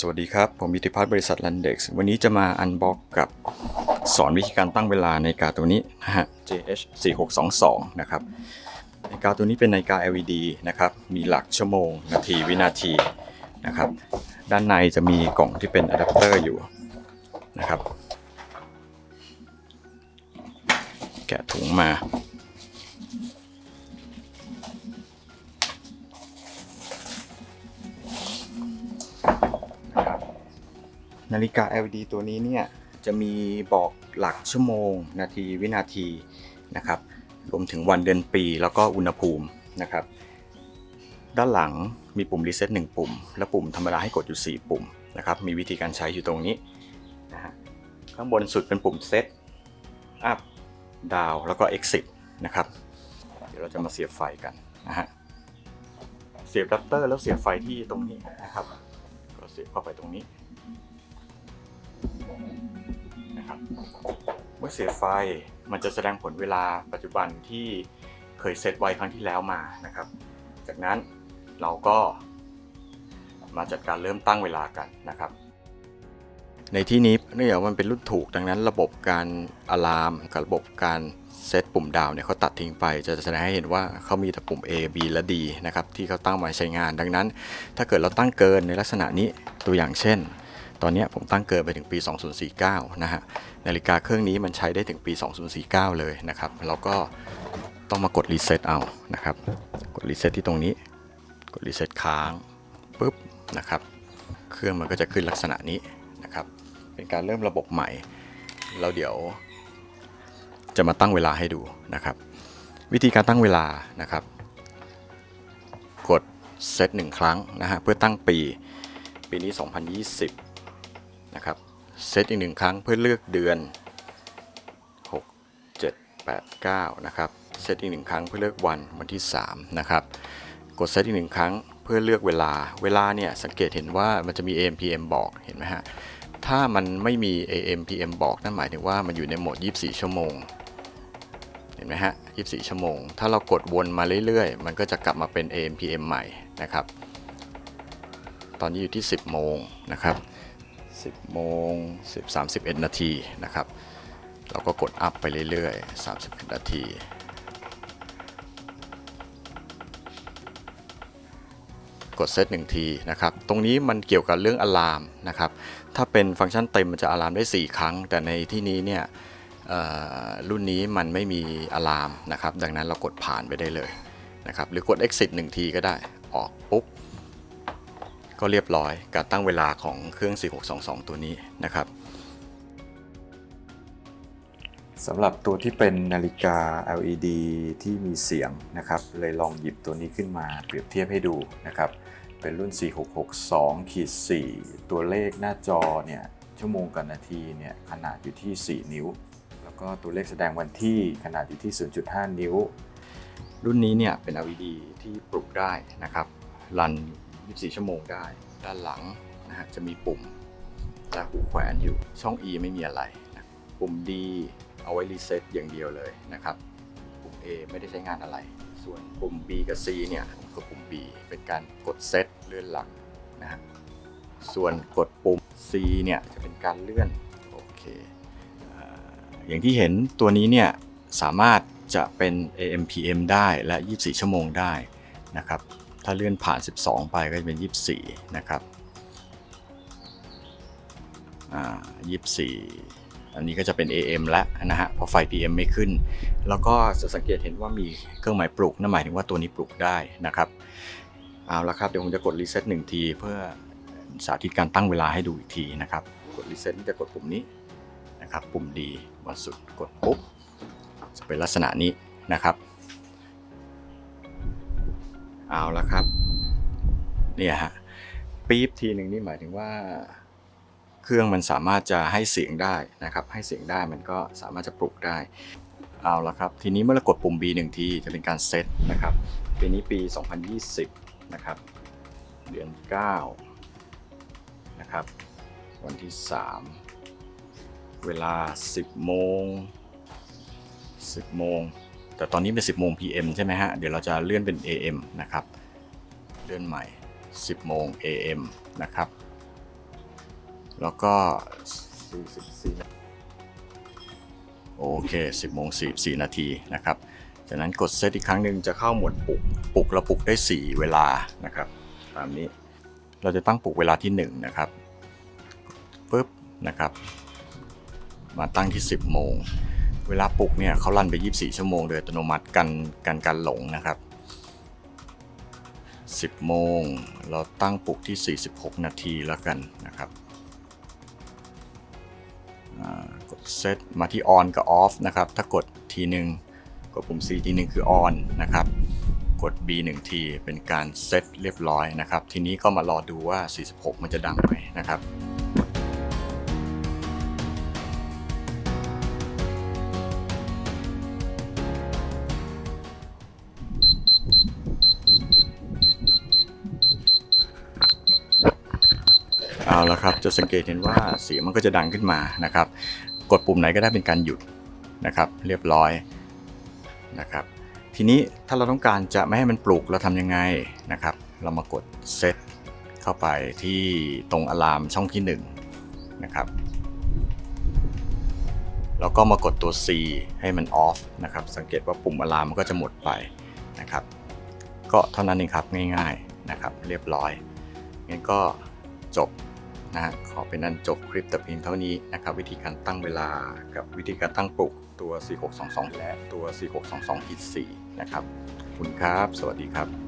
สวัสดีครับ ผมมิติพัฒน์บริษัท Landex วันนี้จะมาอันบ็อกกับสอนวิธีการตั้งเวลาในนาฬิกาตัวนี้นะฮะ JH 4622นะครับนาฬิกาตัวนี้เป็นนาฬิกา LED นะครับ มีหลักชั่วโมง นาทีวินาทีนะครับ ด้านในจะมีกล่องที่เป็นอะแดปเตอร์อยู่นะครับ แกะถุงมา นาฬิกา LED ตัวนี้เนี่ยจะมีบอกหลักชั่วโมง นาทีวินาทีนะครับรวมถึงวันเดือนปีแล้วก็อุณหภูมินะครับ ด้านหลังมีปุ่มรีเซ็ต1ปุ่ม และปุ่มธรรมดาให้กดอยู่ 4 ปุ่มนะครับมีวิธีการใช้อยู่ตรงนี้นะฮะข้างบนสุดเป็นปุ่มเซตอัพดาวแล้วก็ exit นะครับ เดี๋ยวเราจะมาเสียบไฟกันนะฮะเสียบอะแดปเตอร์แล้วเสียบไฟที่ตรงนี้นะครับก็เสียบเข้าไปตรงนี้ เมื่อเสียบไฟมันจะแสดงผลเวลาปัจจุบันที่เคยเซตไว้ครั้งที่แล้วมานะครับ จากนั้นเราก็มาจัดการเริ่มตั้งเวลากันนะครับ ในที่นี้เนื่องจากมันเป็นรุ่นถูกดังนั้น ระบบการอะลามกับระบบการเซตปุ่มดาวเนี่ยเขาตัดทิ้งไป จะแสดงให้เห็นว่าเขามีแต่ปุ่ม A B และ D นะครับที่เขาตั้งมาใช้งาน ดังนั้น ถ้าเกิดเราตั้งเกินในลักษณะนี้ตัวอย่างเช่น ตอนนี้ผมตั้งเกินไปถึงปี 2049 นะฮะ นาฬิกาเครื่องนี้มันใช้ได้ถึงปี 2049 เลยนะครับเราก็ต้องมากดรีเซ็ตเอา นะครับ กดรีเซ็ตที่ตรงนี้ กดรีเซ็ตค้าง ปุ๊บ นะครับ เครื่องมันก็จะขึ้นลักษณะนี้นะครับ เป็นการเริ่มระบบใหม่ เราเดี๋ยวจะมาตั้งเวลาให้ดูนะครับ วิธีการตั้งเวลานะครับ กดเซตหนึ่งครั้งนะฮะเพื่อตั้งปี ปีนี้ 2020 นะครับเซตอีกหนึ่งครั้งเพื่อเลือกเดือน 6 7 8 9 นะครับเซตอีกหนึ่งครั้งเพื่อเลือกวันวันที่ 3 นะครับ กดเซตอีกหนึ่งครั้งเพื่อเลือกเวลา เวลาเนี่ยสังเกตเห็นว่ามันจะมี AM PM บอกเห็นไหมฮะถ้ามันไม่มี AM PM บอกนั่นหมายถึงว่ามันอยู่ในโหมด 24 ชั่วโมง เห็นไหมฮะ 24 ชั่วโมง ถ้าเรากดวนมาเรื่อยๆ มันก็จะกลับมาเป็น AM PM ใหม่นะครับ ตอนนี้อยู่ที่ 10 โมงนะครับ 10โมง10 31 นาทีนะครับ เราก็กดอัพไปเรื่อยๆ30นาทีกดเซตหนึ่งทีนะครับ ตรงนี้มันเกี่ยวกับเรื่องอะลามนะครับ ถ้าเป็นฟังก์ชันเต็มมันจะอะลามได้ 4 ครั้ง แต่ในที่นี้เนี่ยรุ่นนี้มันไม่มีอะลามนะครับ ดังนั้นเรากดผ่านไปได้เลยนะครับ หรือกด exit 1 ทีก็ได้ ออกปุ๊บ ก็เรียบร้อยการตั้งเวลาของเครื่อง 4622 ตัวนี้นะครับสำหรับตัวที่เป็นนาฬิกา LED ที่มีเสียงนะครับ เลยลองหยิบตัวนี้ขึ้นมาเปรียบเทียบให้ดูนะครับ เป็นรุ่น 4662ขีด4ตัวเลขหน้าจอเนี่ย ชั่วโมงกับนาทีเนี่ย ขนาดอยู่ที่ 4 นิ้ว แล้วก็ตัวเลขแสดงวันที่ขนาดอยู่ที่ 0.5 นิ้ว รุ่นนี้เนี่ยเป็น LED ที่ปลุกได้นะครับ รัน 24 ชั่วโมงได้ ด้านหลังนะฮะจะมีปุ่มและหูแขวนอยู่ ช่อง E ไม่มีอะไรนะปุ่ม D เอาไว้รีเซ็ตอย่างเดียวเลยนะครับ ปุ่ม A ไม่ได้ใช้งานอะไร ส่วนปุ่ม B กับ C เนี่ยคือปุ่ม B เป็นการกดเซตเลื่อนหลังนะฮะ ส่วนกดปุ่ม C เนี่ยจะเป็นการเลื่อน โอเคเอ่ออย่างที่เห็นตัวนี้เนี่ยสามารถจะเป็น AM PM ได้และ 24 ชั่วโมงได้นะครับ ถ้าเลื่อนผ่าน 12 ไปก็จะเป็น 24 นะครับ อ่า 24 อันนี้ก็จะเป็น AM แล้วนะฮะพราะไฟ PM ไม่ขึ้น แล้วก็จะสังเกตเห็นว่ามีเครื่องหมายปลุก นั่นหมายถึงว่าตัวนี้ปลุกได้นะครับ เอาละครับ เดี๋ยวผมจะกดรีเซ็ตหนึ่งที เพื่อสาธิตการตั้งเวลาให้ดูอีกทีนะครับ กดรีเซ็ตจะกดปุ่มนี้นะครับ ปุ่มดีบนสุดกดปุ๊บ จะเป็นลักษณะนี้นะครับ เอาละครับ เนี่ยฮะปี๊บทีหนึ่งนี่หมายถึงว่า เครื่องมันสามารถจะให้เสียงได้นะครับ ให้เสียงได้มันก็สามารถจะปลุกได้ เอาละครับ ทีนี้เมื่อเรากดปุ่ม B หนึ่งทีจะเป็นการเซตนะครับปีนี้ปี 2020 นะครับ เดือน 9 นะครับ วันที่ 3 เวลา 10 โมง 10 โมง แต่ตอนนี้เป็น 10โมง PM ใช่ไหมฮะ เดี๋ยวเราจะเลื่อนเป็น AM นะครับ เลื่อนใหม่ 10โมง AM นะครับ แล้วก็ 44โอเค 10โมง44 นาทีนะครับ จากนั้นกดเซตอีกครั้งหนึ่งจะเข้าหมวดปลุก ปลุกเราปลุกได้ 4 เวลานะครับ ตามนี้ เราจะตั้งปลุกเวลาที่ 1 นะครับปุ๊บนะครับ มาตั้งที่ 10โมง เวลาปลุกเนี่ยเขารันไป 24 ชั่วโมงโดยอัตโนมัติกันกันการหลงนะครับ 10 โมงเราตั้งปลุกที่ 46 นาทีแล้วกันนะครับกดเซตมาที่ on กับ off นะครับ ถ้ากดทีหนึ่งกดปุ่ม C ทีหนึ่งคือ on นะครับ กด B 1ทีเป็นการเซตเรียบร้อยนะครับ ทีนี้ก็มารอดูว่า 46 มันจะดังไหมนะครับ เอาละครับจะสังเกตเห็นว่าเสียงมันก็จะดังขึ้นมานะครับ กดปุ่มไหนก็ได้เป็นการหยุดนะครับ เรียบร้อยนะครับ ทีนี้ถ้าเราต้องการจะไม่ให้มันปลุกเราทำยังไงนะครับ เรามากดเซตเข้าไปที่ตรงอะลามช่องที่1นะครับแล้วก็มากดตัว C ให้มัน off นะครับ สังเกตว่าปุ่มอะลามมันก็จะหมดไปนะครับ ก็เท่านั้นเองครับง่ายๆนะครับ เรียบร้อยงั้นก็จบ นะฮะขอเป็นอันจบคลิปแต่เพียงเท่านี้นะครับ วิธีการตั้งเวลากับวิธีการตั้งปลุกตัว 4622 และตัว 4622 4นะครับขอบคุณครับ สวัสดีครับ